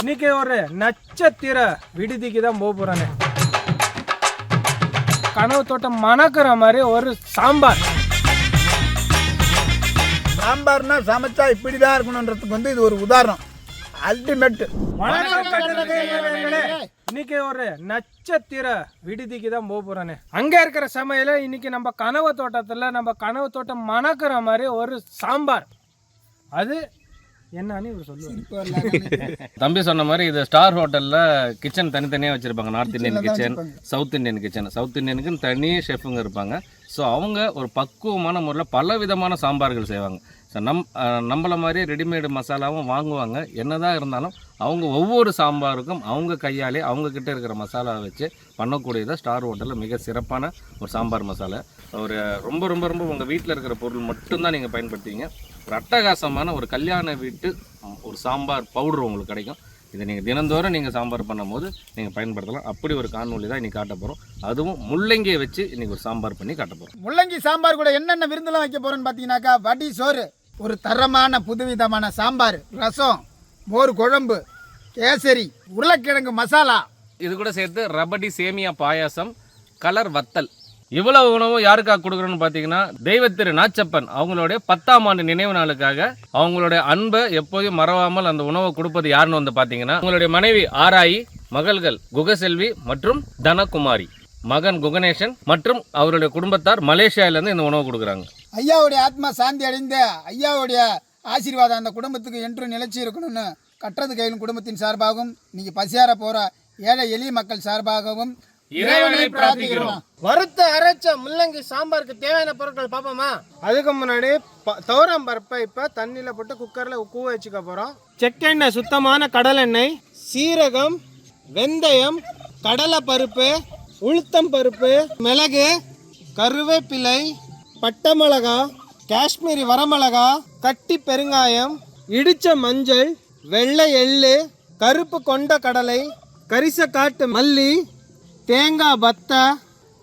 இன்னைக்கு ஒரு நட்சத்திர விடுதிக்கு தான் போக போறானே. கனவு தோட்டம் மணக்கிற மாதிரி ஒரு சாம்பார். சாம்பார்னா சமைச்சா இப்படி தான் இருக்கணுன்றதுக்கு வந்து இது ஒரு உதாரணம். அல்டிமேட். இன்னைக்கு ஒரு நட்சத்திர விடுதிக்கு தான் போக போறானே. அங்க இருக்கிற சமையல இன்னைக்கு நம்ம கனவு தோட்டத்துல நம்ம கனவு தோட்டம் மணக்கிற மாதிரி ஒரு சாம்பார். அது என்னன்னு இவர் சொல்லுவார். தம்பி சொன்ன மாதிரி இது ஸ்டார் ஹோட்டலில் கிச்சன் தனித்தனியாக வச்சுருப்பாங்க. North Indian kitchen south Indian kitchen south இந்தியனுக்குன்னு தனி ஷெஃபுங்க இருப்பாங்க. ஸோ அவங்க ஒரு பக்குவமான முறையில் பல விதமான சாம்பார்கள் செய்வாங்க. ஸோ நம் நம்மளை நம்மள மாதிரி ரெடிமேடு மசாலாவும் வாங்குவாங்க. என்னதான் இருந்தாலும் அவங்க ஒவ்வொரு சாம்பாருக்கும் அவங்க கையாலே அவங்கக்கிட்ட இருக்கிற மசாலாவை வச்சு பண்ணக்கூடியதான் ஸ்டார் ஹோட்டலில் மிக சிறப்பான ஒரு சாம்பார் மசாலா. ஒரு ரொம்ப ரொம்ப ரொம்ப உங்கள் வீட்டில் இருக்கிற பொருள் மட்டும்தான் நீங்கள் பயன்படுத்துவீங்க. ஒரு அட்டகாசமான ஒரு கல்யாண வீட்டு ஒரு சாம்பார் பவுடர் உங்களுக்கு கிடைக்கும். இதை நீங்கள் தினந்தோறும் நீங்கள் சாம்பார் பண்ணும்போது நீங்கள் பயன்படுத்தலாம். அப்படி ஒரு காணொலி தான் இன்றைக்கி காட்ட போகிறோம் அதுவும் முள்ளங்கியை வச்சு இன்றைக்கி ஒரு சாம்பார் பண்ணி காட்ட போகிறோம் முள்ளங்கி சாம்பார் கூட என்னென்ன விருந்தெல்லாம் வைக்க போகிறோன்னு பார்த்தீங்கன்னாக்கா வடி சோறு. ஒரு தரமான புதுவிதமான சாம்பார் ரசம் மோர் குழம்பு கேசரி உருளைக்கிழங்கு மசாலா. இது கூட சேர்த்து ரபடி சேமியா பாயாசம் கலர் வத்தல். இவ்வளவு உணவும் யாருக்காக கொடுக்குறோன்னு பார்த்தீங்கன்னா தெய்வத்திரு நாச்சப்பன் அவங்களுடைய பத்தாம் ஆண்டு நினைவு நாளுக்காக அவங்களுடைய அன்பை எப்போதும் மறவாமல் அந்த உணவை கொடுப்பது யாருன்னு வந்து பார்த்தீங்கன்னா உங்களுடைய மனைவி ஆராயி மகள்கள் குகசெல்வி மற்றும் தனகுமாரி. மகன் குகணேசன் மற்றும் அவருடைய குடும்பத்தார் மலேசியாவிலேருந்து இந்த உணவு கொடுக்குறாங்க. ஐயாவுடைய ஆத்மா சாந்தி அடைந்த ஐயாவுடைய ஆசீர்வாதம் அந்த குடும்பத்துக்கு என்றும் நிலைச்சி இருக்கணும்னு கட்டுறது கையிலும் குடும்பத்தின் சார்பாகவும் நீங்க பசியார போற ஏழை எளிய மக்கள் சார்பாகவும் இறைவனை பிரார்த்திக்கிறோம். வறுத்த அரைச்ச முள்ளங்கி சாம்பாருக்கு தேவையான பொருட்கள் பார்ப்போமா? அதுக்கு முன்னாடி ப- துவரம் பருப்பை இப்போ தண்ணியில் போட்டு குக்கரில் கூவ வச்சுக்க போகிறோம் செக்கெண்ணெய் சுத்தமான கடலெண்ணெய் சீரகம் வெந்தயம் கடலை பருப்பு உளுத்தம் பருப்பு மிளகு கருவேப்பிலை பட்டை மிளகா காஷ்மீரி வரமிளகா கட்டி பெருங்காயம் இடிச்ச மஞ்சள் வெள்ளை எள்ளு கருப்பு கொண்ட கடலை கரிசக்காட்டு மல்லி தேங்காய் பத்தை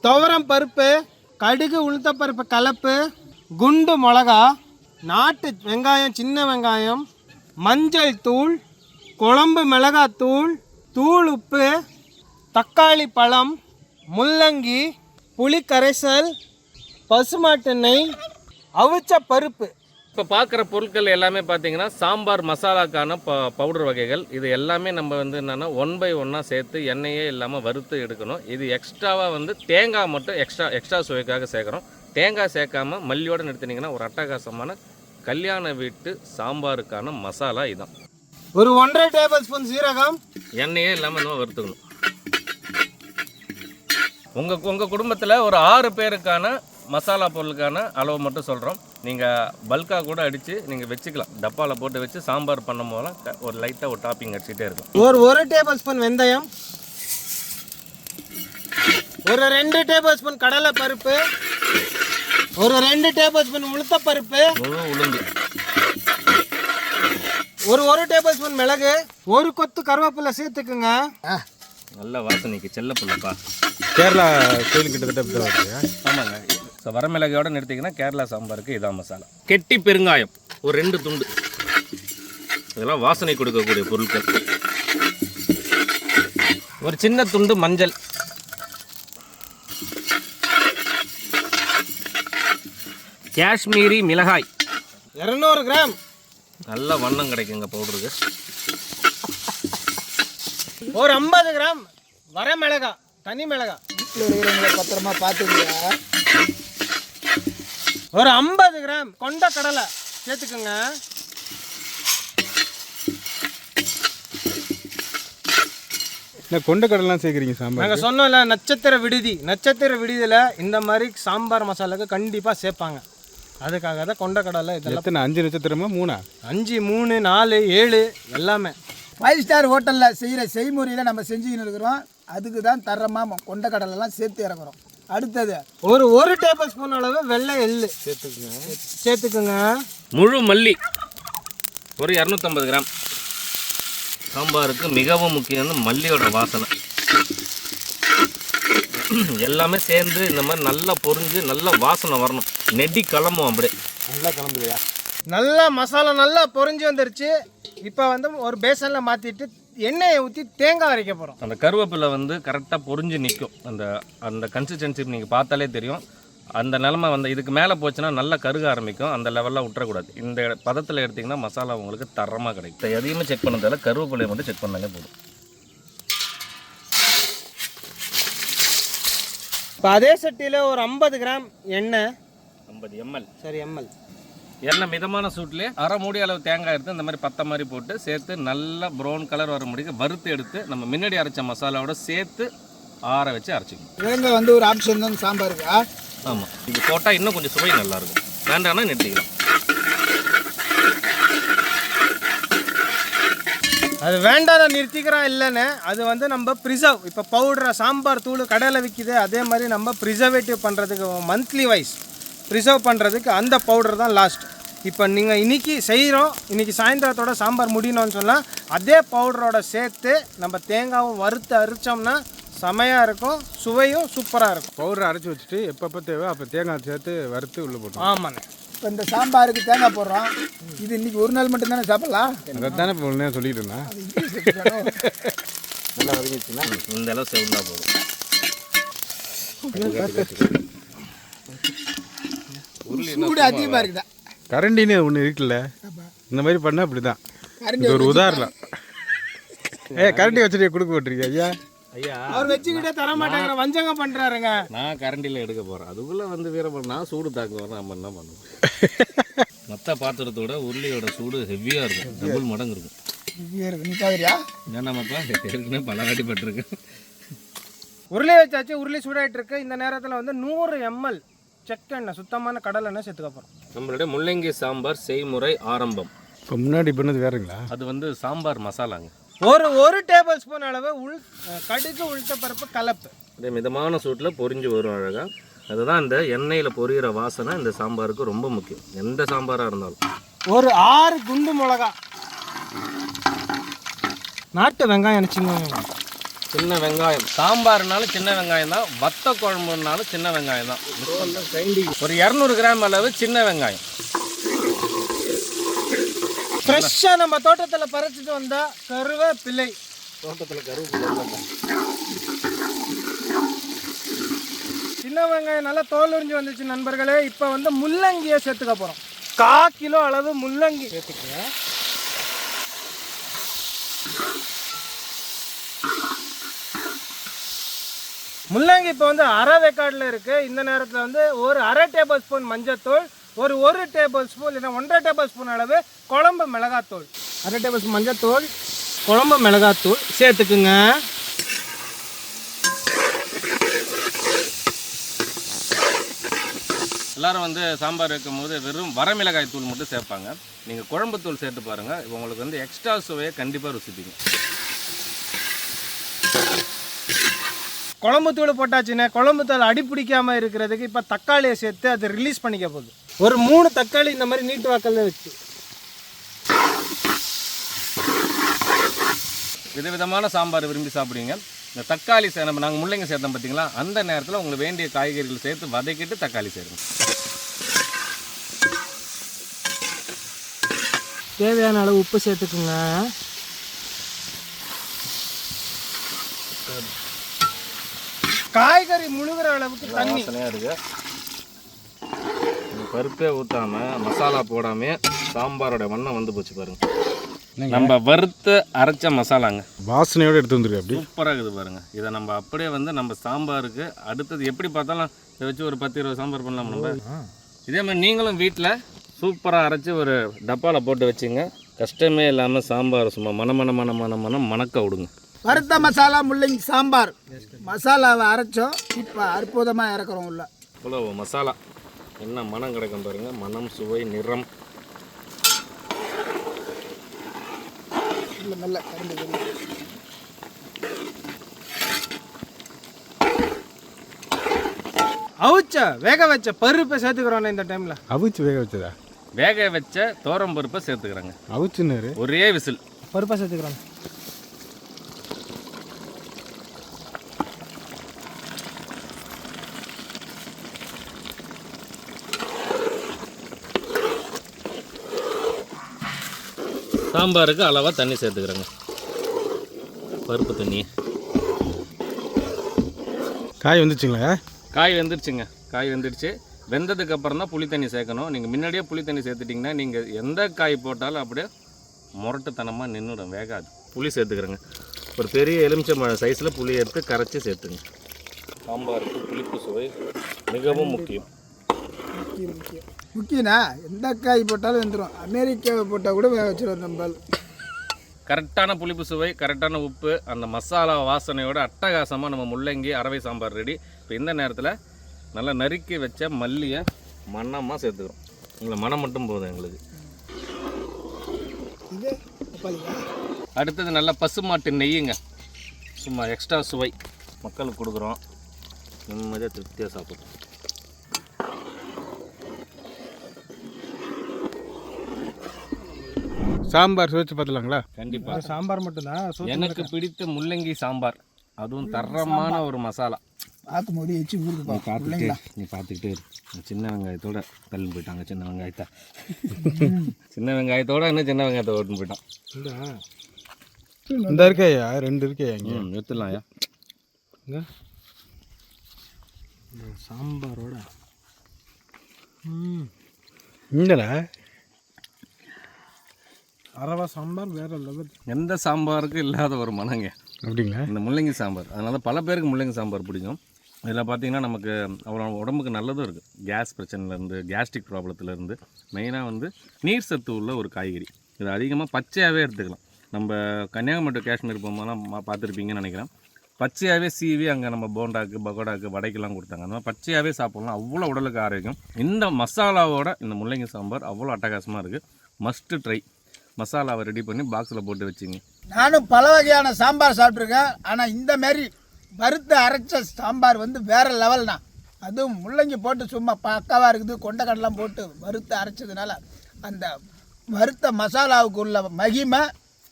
துவரம் பருப்பு கடுகு உளுத்தப்பருப்பு கலப்பு குண்டு மிளகா நாட்டு வெங்காயம் சின்ன வெங்காயம் மஞ்சள் தூள் குழம்பு மிளகாய் தூள் தூள் உப்பு தக்காளி பழம் முள்ளங்கி புளி கரைசல் பசுமாட்டு நெய் அவிச்ச பருப்பு. இப்போ பார்க்குற பொருட்கள் எல்லாமே பார்த்தீங்கன்னா சாம்பார் மசாலாக்கான ப பவுடர் வகைகள். இது எல்லாமே நம்ம வந்து என்னென்னா ஒன் பை ஒன்னாக சேர்த்து எண்ணெயே இல்லாமல் வறுத்து எடுக்கணும். இது எக்ஸ்ட்ராவாக வந்து தேங்காய் மட்டும் எக்ஸ்ட்ரா எக்ஸ்ட்ரா சுவைக்காக சேர்க்குறோம். தேங்காய் சேர்க்காம மல்லியோடு நிறுத்தினீங்கன்னா ஒரு அட்டகாசமான கல்யாண வீட்டு சாம்பாருக்கான மசாலா இதுதான் ஒரு ஒன்றரை டேபிள் ஸ்பூன் சீரகம். எண்ணெயே இல்லாமல் நம்ம வறுத்துக்கணும். உங்கள் உங்கள் குடும்பத்தில் ஒரு ஆறு பேருக்கான மசாலா பொருளுக்கான அளவு மட்டும் சொல்கிறோம் நீங்கள் பல்காக கூட அடித்து நீங்கள் வச்சுக்கலாம். டப்பாவில் போட்டு வச்சு சாம்பார் பண்ணும் போதெல்லாம் ஒரு லைட்டாக ஒரு டாப்பிங் அடிச்சுட்டே இருக்கும். ஒரு ஒரு டேபிள் ஸ்பூன் வெந்தயம். ஒரு ரெண்டு டேபிள் ஸ்பூன் கடலை பருப்பு. ஒரு ரெண்டு டேபிள் ஸ்பூன் உளுத்த பருப்பு. முழு உளுந்து. ஒரு ஒரு டேபிள் ஸ்பூன் மிளகு. ஒரு கொத்து கருவேப்பிலை சேர்த்துக்குங்க. நல்ல வாசனைக்கு செல்ல புள்ளப்பா கேரளா ஸ்டைல் கிட்டத்தட்ட ஆமாங்க. ஸோ வரமிளகையோட நிறுத்திங்கன்னா கேரளா சாம்பாருக்கு இதான் மசாலா. கெட்டி பெருங்காயம். ஒரு ரெண்டு துண்டு. இதெல்லாம் வாசனை கொடுக்கக்கூடிய பொருட்கள். ஒரு சின்ன துண்டு மஞ்சள். காஷ்மீரி மிளகாய். இரநூறு கிராம். நல்ல வண்ணம் கிடைக்குங்க பவுடருக்கு. ஒரு ஐம்பது கிராம் வர மிளகா தனி மிளகா வீட்டில் இருக்கிறவங்கள பத்திரமா பார்த்துக்கங்க. ஒரு ஐம்பது கிராம் கொண்ட கடலை. சேர்த்துக்குங்க. என்ன கொண்ட கடலாம் சேர்க்குறீங்க சாம்பார் நாங்கள் சொன்னோம்ல நட்சத்திர விடுதி. நட்சத்திர விடுதியில் இந்த மாதிரி சாம்பார் மசாலாக்கு கண்டிப்பாக சேர்ப்பாங்க. அதுக்காக தான் கொண்ட கடலை இதெல்லாம் எத்தனை? அஞ்சு நட்சத்திரமா? மூணா? அஞ்சு மூணு நாலு ஏழு எல்லாமே. ஃபைவ் ஸ்டார் ஹோட்டலில் செய்கிற செய்முறையில் நம்ம செஞ்சுக்கின்னு இருக்கிறோம். அதுக்கு தான் தரமாக கொண்ட கடலெல்லாம் சேர்த்து இறக்குறோம். அடுத்தது ஒரு ஒரு டேபிள் ஸ்பூன் அளவு வெள்ளை எள்ளு. சேர்த்துக்குங்க. சேர்த்துக்குங்க. முழு மல்லி ஒரு இரநூத்தம்பது கிராம். சாம்பாருக்கு மிகவும் முக்கியம் வந்து மல்லியோட வாசனை. எல்லாமே சேர்ந்து இந்த மாதிரி நல்லா பொரிஞ்சு நல்ல வாசனை வரணும். நெடி கிளம்பும் அப்படியே. நல்லா கலந்துவையா நல்லா மசாலா நல்லா பொரிஞ்சு வந்துருச்சு. இப்போ வந்து ஒரு பேசனில் மாற்றிட்டு எண்ணெயை ஊற்றி தேங்காய் அரைக்க போகிறோம் அந்த கருவேப்பிலை வந்து கரெக்டாக பொரிஞ்சு நிற்கும் அந்த அந்த கன்சிஸ்டன்சி நீங்கள் பார்த்தாலே தெரியும். அந்த நிலமை வந்து இதுக்கு மேலே போச்சுன்னா நல்லா கருக ஆரம்பிக்கும். அந்த லெவலில் விட்டுறக்கூடாது. இந்த பதத்தில் எடுத்திங்கன்னா மசாலா உங்களுக்கு தரமாக கிடைக்கும். எதையுமே செக் பண்ணதால கருவேப்பிலையை மட்டும் செக் பண்ணாலே போதும். இப்போ அதே சட்டியில் ஒரு ஐம்பது கிராம் எண்ணெய். ஐம்பது எம்எல் சரி எம்எல் எண்ணெய் மிதமான சூட்லேயே அரை மூடி அளவு தேங்காய் எடுத்து இந்த மாதிரி பத்த மாதிரி போட்டு சேர்த்து நல்லா ப்ரௌன் கலர் வர முடிக்க வறுத்து எடுத்து நம்ம முன்னாடி அரைச்ச மசாலாவோட சேர்த்து ஆற வச்சு அரைச்சிக்கணும். இலங்கை வந்து ஒரு ஆப்ஷன் தான் சாம்பாருக்கு ஆ? ஆமாம் இது போட்டால் இன்னும் கொஞ்சம் சுவை நல்லாயிருக்கும். வேண்டாம்னா நிறுத்திக்கலாம். அது வேண்டாம் நிறுத்திக்கிறோம் இல்லைன்னு அது வந்து நம்ம ப்ரிசர்வ் இப்போ பவுடரை சாம்பார் தூள் கடையில் விற்கிது அதே மாதிரி நம்ம ப்ரிசர்வேட்டிவ் பண்ணுறதுக்கு மந்த்லி வைஸ் ப்ரிசர்வ் பண்ணுறதுக்கு அந்த பவுடர் தான் லாஸ்ட் இப்போ நீங்கள் இன்னைக்கு செய்கிறோம் இன்னைக்கு சாயந்தரத்தோட சாம்பார் முடியணும்னு சொன்னால் அதே பவுடரோட சேர்த்து நம்ம தேங்காவும் வறுத்து அரிச்சோம்னா செமையாக இருக்கும் சுவையும் சூப்பராக இருக்கும். பவுடர் அரைச்சி வச்சுட்டு எப்பப்போ தேவை அப்போ தேங்காய் சேர்த்து வறுத்து உள்ளே போட்டோம் ஆமாண்ணே. இப்போ இந்த சாம்பாருக்கு தேங்காய் போடுறோம். இது இன்னைக்கு ஒரு நாள் மட்டும் தானே சாப்பிடலாம்? அதை தானே இப்போ ஒன்றே சொல்லிட்டு இருந்தேன். நல்லா வதங்கிடுச்சுன்னா இந்த அளவு செவந்தா போதும். சூடு அதிகமாக இருக்குதா கரண்டின்னு ஒன்று இருக்குல்ல? இந்த மாதிரி பண்ணால் அப்படி தான் கரண்டி இது ஒரு உதாரணம். ஏ கரண்டி வச்சுட்டு கொடுக்க போட்டிருக்கீங்க ஐயா? ஐயா அவர் வச்சுக்கிட்டே தர மாட்டேங்கிற வஞ்சங்க பண்ணுறாருங்க நான் கரண்டியில் எடுக்க போகிறேன் அதுக்குள்ளே வந்து வீரப்பன் நான் சூடு தாக்குவேன். நம்ம என்ன பண்ணுவோம் மற்ற பாத்திரத்தோட உருளையோட சூடு ஹெவியாக இருக்கும். டபுள் மடங்கு இருக்கும். நீ ஏற்கனவே பல வாட்டி பட்டிருக்கு. உருளை வச்சாச்சு உருளை சூடாயிட்டு இருக்கு இந்த நேரத்தில் வந்து நூறு எம்எல் செக்கெண்ணெய் சுத்தமான கடல் எண்ணெய் சேர்த்துக்க போகிறோம் நம்மளுடைய முள்ளங்கி சாம்பார் செய்முறை ஆரம்பம். இப்போ முன்னாடி பண்ணது வேறுங்களா? அது வந்து சாம்பார் மசாலாங்க. ஒரு ஒரு டேபிள் ஸ்பூன் அளவு உள் கடுகு உளுத்த பருப்பு கலப்பு. இதே மிதமான சூட்டில் பொரிஞ்சு வரும் அழகாக அதுதான் இந்த எண்ணெயில் பொரியிற வாசனை இந்த சாம்பாருக்கு ரொம்ப முக்கியம். எந்த சாம்பாராக இருந்தாலும். ஒரு ஆறு குண்டு மிளகா. நாட்டு வெங்காயம் நினச்சிங்க சின்ன வெங்காயம். சாம்பார்னாலும் சின்ன வெங்காயம் தான். வத்த குழம்புனாலும் சின்ன வெங்காயம் தான். ஒரு இரநூறு கிராம் அளவு சின்ன வெங்காயம். ஃப்ரெஷ்ஷாக நம்ம தோட்டத்தில் பறிச்சிட்டு வந்த கருவேப்பிலை. தோட்டத்தில் கருவேப்பிலை சின்ன வெங்காயம் நல்லா தோல் உறிஞ்சு வந்துச்சு நண்பர்களே. இப்போ வந்து முள்ளங்கியை சேர்த்துக்க போகிறோம் கா கிலோ அளவு முள்ளங்கி. சேர்த்துக்க முள்ளங்கி இப்போ வந்து அரை வேக்காடில் இருக்குது இந்த நேரத்தில் வந்து ஒரு அரை டேபிள் ஸ்பூன் மஞ்சத்தூள் ஒரு ஒரு டேபிள் ஸ்பூன் இல்லைன்னா ஒன்றரை டேபிள் ஸ்பூன் அளவு குழம்பு மிளகாத்தூள். அரை டேபிள் ஸ்பூன் மஞ்சத்தூள் குழம்பு மிளகாத்தூள் சேர்த்துக்குங்க. எல்லாரும் வந்து சாம்பார் வைக்கும்போது வெறும் வரமிளகாய் தூள் மட்டும் சேர்ப்பாங்க. நீங்கள் குழம்பு தூள் சேர்த்து பாருங்கள் இப்போ உங்களுக்கு வந்து எக்ஸ்ட்ரா சுவையை கண்டிப்பாக ருசிப்பீங்க குழம்பு தூள் போட்டாச்சுன்னா குழம்பு தூள் அடி பிடிக்காம இருக்கிறதுக்கு இப்போ தக்காளியை சேர்த்து அதை ரிலீஸ் பண்ணிக்க போகுது. ஒரு மூணு தக்காளி இந்த மாதிரி நீட்டு வாக்கல்ல வச்சு. விதவிதமான சாம்பார் விரும்பி சாப்பிடுவீங்க. இந்த தக்காளி சே நம்ம நாங்கள் முள்ளங்கி சேர்த்தோம் பார்த்தீங்களா அந்த நேரத்தில் உங்களுக்கு வேண்டிய காய்கறிகள் சேர்த்து வதக்கிட்டு தக்காளி சேருங்க தேவையான அளவு உப்பு சேர்த்துக்குங்க. காய்கறி முழுகிற அளவுக்கு தண்ணி. இருக்கு. பருப்பே ஊற்றாம மசாலா போடாம சாம்பாரோட வண்ணம் வந்து போச்சு பாருங்க. நம்ம வறுத்து அரைச்ச மசாலாங்க. வாசனையோடு எடுத்து வந்துருக்கு அப்படி? சூப்பராக இருக்குது பாருங்க. இதை நம்ம அப்படியே வந்து நம்ம சாம்பாருக்கு அடுத்தது எப்படி பார்த்தாலும் இதை வச்சு ஒரு பத்து இருபது சாம்பார் பண்ணலாம் நம்ம. இதே மாதிரி நீங்களும் வீட்டில் சூப்பராக அரைச்சி ஒரு டப்பாவில் போட்டு வச்சுங்க. கஷ்டமே இல்லாமல் சாம்பார் சும்மா மன மன மன மன மனம் மணக்க விடுங்க. வறுத்த மசாலா முள்ளங்கி சாம்பார். மசாலாவை அரைச்சோம். இப்போ அற்புதமாக இறக்குறோம் உள்ள. இவ்வளோ மசாலா. என்ன மனம் கிடைக்கும் பாருங்க. மனம் சுவை நிறம். நல்ல கரண்டி. அவிச்ச வேக வச்ச பருப்பை சேர்த்துக்கிறோம் இந்த டைமில் அவிச்சு வேக வச்சதா? வேக வச்ச தோரம் பருப்பை சேர்த்துக்கிறேங்க. அவிச்சுன்னாரு ஒரே விசில். பருப்பை சேர்த்துக்கிறோம் சாம்பாருக்கு அளவாக தண்ணி சேர்த்துக்கிறேங்க. பருப்பு தண்ணி. காய் வந்துச்சுங்களா? காய் வெந்துருச்சுங்க. காய் வெந்துருச்சு. வெந்ததுக்கு அப்புறம் தான் புளி தண்ணி சேர்க்கணும். நீங்கள் முன்னாடியே புளி தண்ணி சேர்த்துட்டிங்கன்னா நீங்கள் எந்த காய் போட்டாலும் அப்படியே முரட்டுத்தனமாக நின்றுடும் வேகாது. புளி சேர்த்துக்கிறேங்க. ஒரு பெரிய எலுமிச்சம்பழம் சைஸில் புளி எடுத்து கரைச்சி சேர்த்துங்க. சாம்பாருக்கு புளிப்பு சுவை மிகவும் முக்கியம். முக்கியண்ணா எந்த காய் போட்டாலும் வந்துடும் அமெரிக்காவை போட்டால் கூட வேக வச்சிருவோம் நம்ம கரெக்டான புளிப்பு சுவை கரெக்டான உப்பு அந்த மசாலா வாசனையோட அட்டகாசமாக நம்ம முள்ளங்கி அரவை சாம்பார் ரெடி. இப்போ இந்த நேரத்தில் நல்லா நறுக்கி வச்ச மல்லியை மணமாக சேர்த்துக்கிறோம். உங்களை மனம் மட்டும் போதும் எங்களுக்கு. அடுத்தது நல்லா பசுமாட்டு நெய்யுங்க. சும்மா எக்ஸ்ட்ரா சுவை. மக்களுக்கு கொடுக்குறோம். நிம்மதியாக திருப்தியாக சாப்பிட்றோம் சாம்பார் சுவைச்சு பார்த்துலாங்களா கண்டிப்பாக சாம்பார் மட்டும்தான் எனக்கு பிடித்த முள்ளங்கி சாம்பார். அதுவும் தரமான ஒரு மசாலா. பார்க்கும்போது எச்சு ஊருக்கு நீ பார்த்துக்கிட்டே நீ பார்த்துக்கிட்டே சின்ன வெங்காயத்தோட தள்ளி போயிட்டாங்க சின்ன வெங்காயத்தை. சின்ன வெங்காயத்தோட இன்னும் சின்ன வெங்காயத்தை ஓட்டுன்னு போயிட்டான். இந்தா. இருக்கையா? ரெண்டு இருக்கையா இங்கே? எடுத்துடலாம்யா சாம்பாரோட ம். இங்கடா அரவா சாம்பார் வேற லெவல். எந்த சாம்பாருக்கும் இல்லாத ஒரு மனங்க அப்படிங்களா? இந்த முள்ளங்கி சாம்பார். அதனால பல பேருக்கு முள்ளங்கி சாம்பார் பிடிக்கும். இதில் பார்த்தீங்கன்னா நமக்கு அவ்வளோ உடம்புக்கு நல்லதும் இருக்குது கேஸ் பிரச்சனைலேருந்து கேஸ்ட்ரிக் ப்ராப்ளத்துலேருந்து மெயினாக வந்து நீர் சத்து உள்ள ஒரு காய்கறி. இது அதிகமாக பச்சையாகவே எடுத்துக்கலாம். நம்ம கன்னியாகுமரி காஷ்மீர் போகும்போதெல்லாம் மா- பார்த்துருப்பீங்கன்னு நினைக்கிறேன். பச்சையாகவே சீவி அங்கே நம்ம போண்டாக்கு பகோடாக்கு வடைக்கெல்லாம் கொடுத்தாங்க. அந்த மாதிரி பச்சையாகவே சாப்பிட்லாம். அவ்வளோ உடலுக்கு ஆரோக்கியம். இந்த மசாலாவோட இந்த முள்ளங்கி சாம்பார் அவ்வளோ அட்டகாசமாக இருக்குது மஸ்ட்டு ட்ரை மசாலாவை ரெடி பண்ணி பாக்ஸில் போட்டு வச்சுங்க. நானும் பல வகையான சாம்பார் சாப்பிட்ருக்கேன் ஆனால் இந்த மாதிரி வறுத்து அரைச்ச சாம்பார் வந்து வேற லெவல்னா அதுவும் முள்ளங்கி போட்டு சும்மா பக்காவாக இருக்குது. கொண்டக்கடலாம் போட்டு வறுத்து அரைச்சதுனால அந்த வறுத்த மசாலாவுக்கு உள்ள மகிமை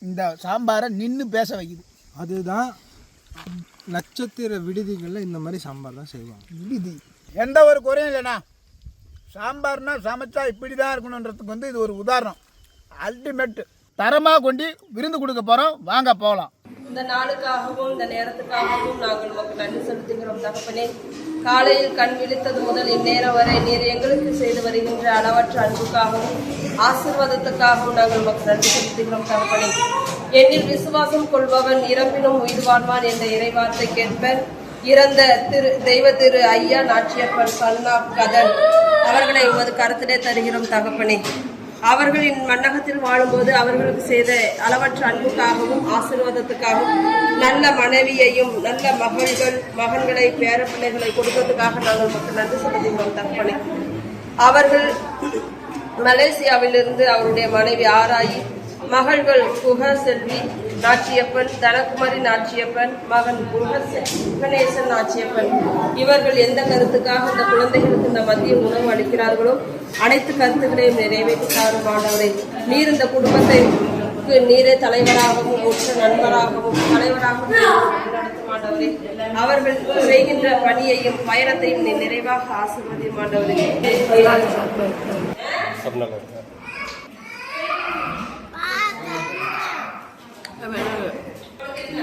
இந்த சாம்பாரை நின்று பேச வைக்குது. அதுதான் நட்சத்திர விடுதிகளில் இந்த மாதிரி சாம்பார் தான் செய்வாங்க. விடுதி. எந்த ஒரு குறையும் இல்லைண்ணா. சாம்பார்னா சமைச்சா இப்படி தான் இருக்கணுன்றதுக்கு வந்து இது ஒரு உதாரணம். அல்டிமேட் தரமாக கொண்டு விருந்து கொடுக்க போகிறோம் வாங்க போகலாம். இந்த நாளுக்காகவும் இந்த நேரத்துக்காகவும் நாங்கள் உமக்கு நன்றி செலுத்துகிறோம் தகப்பனே. காலையில் கண் விழித்தது முதல் இந்நேரம் வரை நீர் எங்களுக்கு செய்து வருகின்ற அளவற்ற அன்புக்காகவும் ஆசிர்வாதத்துக்காகவும் நாங்கள் உமக்கு நன்றி செலுத்துகிறோம் தகப்பனே. என்னில் விசுவாசம் கொள்பவன் இரம்பினும் உயிர் வாழ்வான் என்ற இறைவார்த்தை கேட்பேன் இறந்த திரு தெய்வ திரு ஐயா நாச்சியப்பன் சன்னா கதன். அவர்களை உமது கருத்திலே தருகிறோம் தகப்பனே. அவர்களின் மன்னகத்தில் வாழும்போது அவர்களுக்கு செய்த அளவற்ற அன்புக்காகவும் ஆசீர்வாதத்துக்காகவும் நல்ல மனைவியையும் நல்ல மகள்கள் மகன்களை பேரப்பிள்ளைகளை கொடுத்ததுக்காக நாங்கள் மக்கள் நன்றி செலுத்துகிறோம் தற்பனை அவர்கள் மலேசியாவிலிருந்து அவருடைய மனைவி ஆராயி மகள்கள் குக செல்வி நாச்சியப்பன் தனகுமரி நாச்சியப்பன் மகன் குகச- நாச்சியப்பன். இவர்கள் எந்த கருத்துக்காக இந்த குழந்தைகளுக்கு இந்த மதிய உணவு அளிக்கிறார்களோ அனைத்து கருத்துக்களையும் நிறைவேற்றி தாரும் நீர் இந்த குடும்பத்தை நீரே தலைவராகவும் உற்ற நண்பராகவும் தலைவராகவும் ஆண்டவரே. அவர்கள் செய்கின்ற பணியையும் பயணத்தையும் நீ நிறைவாக ஆசிர்வதி ஆண்டவரே.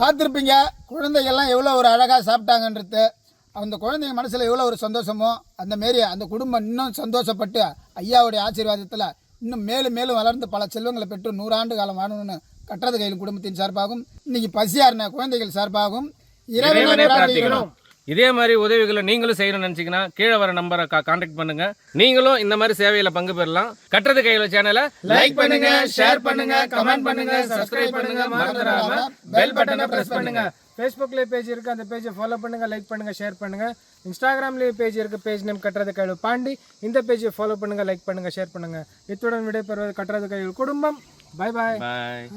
பார்த்துருப்பீங்க. குழந்தைகள்லாம் எவ்வளோ ஒரு அழகாக சாப்பிட்டாங்கன்றது அந்த குழந்தைங்க மனசில் எவ்வளோ ஒரு சந்தோஷமோ அந்த மாரி அந்த குடும்பம் இன்னும் சந்தோஷப்பட்டு ஐயாவுடைய ஆசீர்வாதத்தில் இன்னும் மேலும் மேலும் வளர்ந்து பல செல்வங்களை பெற்று நூறாண்டு காலம் வாழணும்னு கட்டுறது கையில் குடும்பத்தின் சார்பாகவும் இன்னைக்கு பசியாரின குழந்தைகள் சார்பாகவும் பிரார்த்திக்கிறோம். பிரார்த்திக்கணும் இதே மாதிரி உதவிகளை நீங்களும் செய்யணும்னு நினச்சிங்கன்னா கீழே வர நம்பரை கான்டாக்ட் பண்ணுங்க. நீங்களும் இந்த மாதிரி சேவையில் பங்கு பெறலாம். கட்டுறது கையில் சேனலை லைக் பண்ணுங்க ஷேர் பண்ணுங்க கமெண்ட் பண்ணுங்க சப்ஸ்கிரைப் பண்ணுங்க மறந்துடாம பெல் பட்டனை பிரஸ் பண்ணுங்க. ஃபேஸ்புக்ல பேஜ் இருக்கு அந்த பேஜை ஃபாலோ பண்ணுங்க லைக் பண்ணுங்க ஷேர் பண்ணுங்க. இன்ஸ்டாகிராம்லயே பேஜ் இருக்கு பேஜ் நேம் கட்டுறது கையில் பாண்டி. இந்த பேஜை ஃபாலோ பண்ணுங்க லைக் பண்ணுங்க ஷேர் பண்ணுங்க. இத்துடன் விடைபெறுவது கட்டுறது கையில் குடும்பம். பை பாய் பாய்